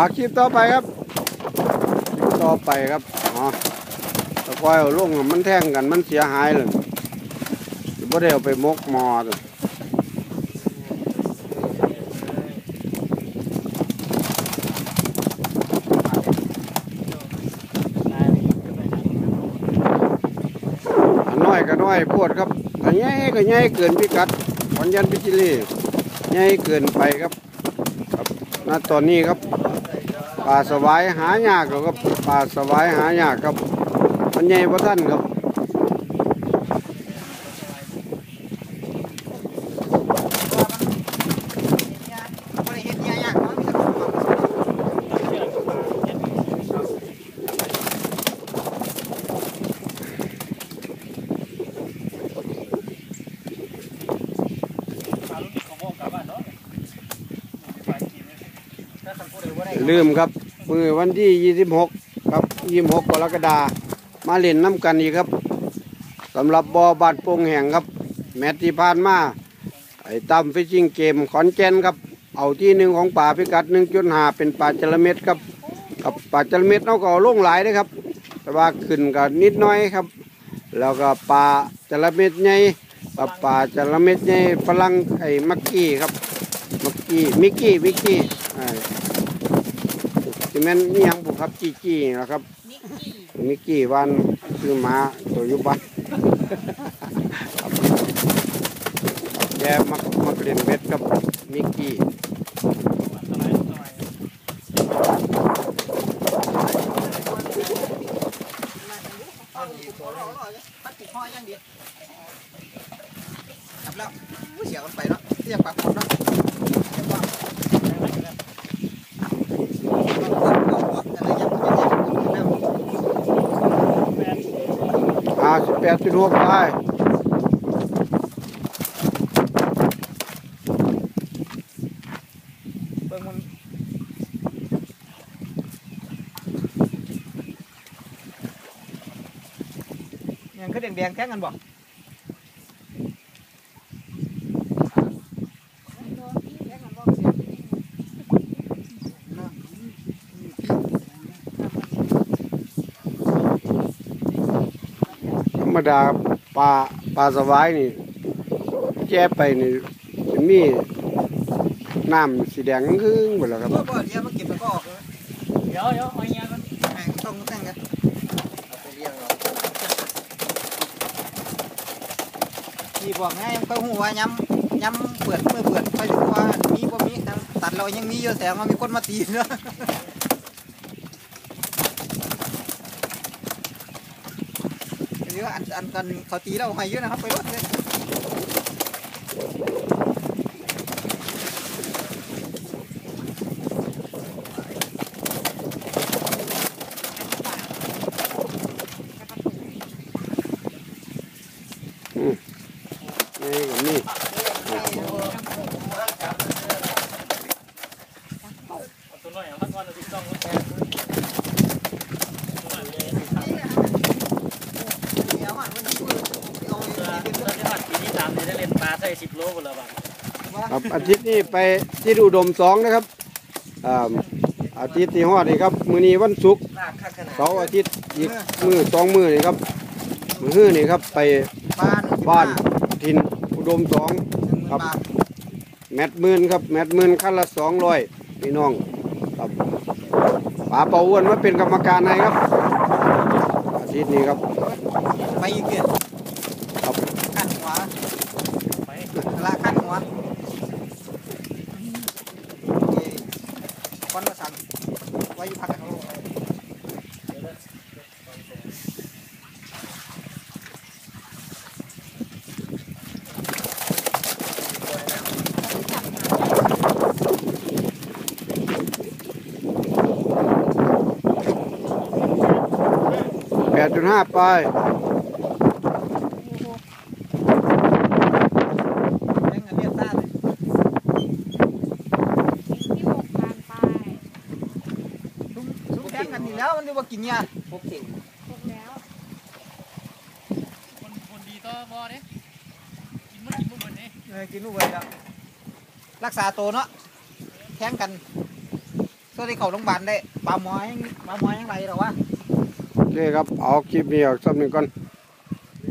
อาคลิปต่อไปครับคลิปต่อไปครับอ๋อตะกอยเอาลงมันแท่งกันมันเสียหายเลยบ่ได้เอาไปมกมอเลยอันน้อยก็น้อยพวดครับอันใหญ่ก็ใหญ่เกินพิกัดวันยันพิจิลีใหญ่เกินไปครับครับณตอนนี้ครับ ปลาสวายหายากครับปลาสวายหายากครับมันใหญ่ว่าท่านครับได้เฮ็ดหยังยากเนาะมีแต่ของมัน ลืมครับ มือวันที่ 26 ครับ 26 กรกฎามาเล่นน้ำกันอีกครับสำหรับบอบาดโป่งแห่งครับ แมตช์ที่ผ่านมาไอ้ตั้มฟิชชิงเกมขอนแก่นครับ เอาที่หนึ่งของป่าพิกัด 1.5 เป็นป่าจระเม็ดครับกับป่าจระเม็ดเราก็เอาลงหลายนะครับ แต่ว่าขึ้นก็นิดหน้อยครับ แล้วก็ป่าจระเม็ดใหญ่กับป่าจระเม็ดใหญ่ฝรั่งไอ้มักกี้ครับมักกี้มิกกี้มิกกี้ แม่นนี่ยังบุครับจี้จี้นะครับมิกกี้วันคือหมาตัวอยุบันครับแกมักมักเล่นเบ็ดกับมิกกี้ปัดติดห้อยอย่างเดียวจับแล้วอู้เสียกันไปเนาะเสียปากคนเนาะเสียว่าอะไรยังบ่ยังยัง อ่าสิบแปดจุดหกได้เบิ่งมันยังขึ้นแดงแท่งกันบ่ธ รรมดาปลาปลาสวายนี่แก้ไปนี่จะมีน้ำสีแดงครึ่งหมดแล้วครับบ่บ่เดี๋ยวมันเก็บแล้วก็ออกเลยเดี๋ยวเดี๋ยวเอาเงี้ยมันแม่งต้องต่งกันเอาไปเลี้ยงเราที่บอกไงเขาหัวย้ำย้ำเปิดเมื่อเปิดไปดูว่ามีบ่มีตัดเรายังมีเยอะแต่ว่ามีคนมาตีเนาะ หรือว่าอันอันกันเขาตีเราให้เยอะนะครับไปรถเลยตัวน้อยเอาพักก่อนเอาติ๊กต้องแทนตัวน้อยเลยครับ เดี๋ยวอะมันมีคนเอา เพื่อ ไปเป็น เพื่อที่ว่าปีที่สาม เนี่ยได้เล่นปลาใส่สิบโลคนละบาทครับอาทิตย์นี้ไปที่อุดมสองนะครับอ่าอาทิตย์ที่ฮอดนี่ครับ มื้อนี้วันศุกร์ลากข้างขนาดเสาร์อาทิตย์อีกมือสองมือนี่ครับ มือฮื้อนี่ครับไปบ้านบ้านทินอุดมสองครับ แมตหมื่นครับ แมตหมื่นขั้นละสองร้อยพี่น้องครับป๋าเปาอ้วนมาเป็นกรรมการให้ครับ อาทิตย์นี้ครับ ไปอีกเดือน ครับ ขั้นหัว ไป ลากขั้นหัวโอเค คนมาสั่งไว้ยู่พักกันแปดจุดห้าไป แม่งเงินเรียกซ่าเลย ที่หกพันไป ซุ้มซุ้มแข่ง มันจะมากินเนี่ยพบสิ่งหกแล้วคนคนดีต่อบอเนี่ยกินมันกินมันเหมือนเนี่เออกินนู่นเลยแล้วรักษาตัวเนาะแข่งกันตัวที่เขาโรงพยาบาลได้ปลาหมอยังปลาหมอยังไรหรอวะโอเคครับเอาคลิปนี้ออกสักหนึ่งก่อน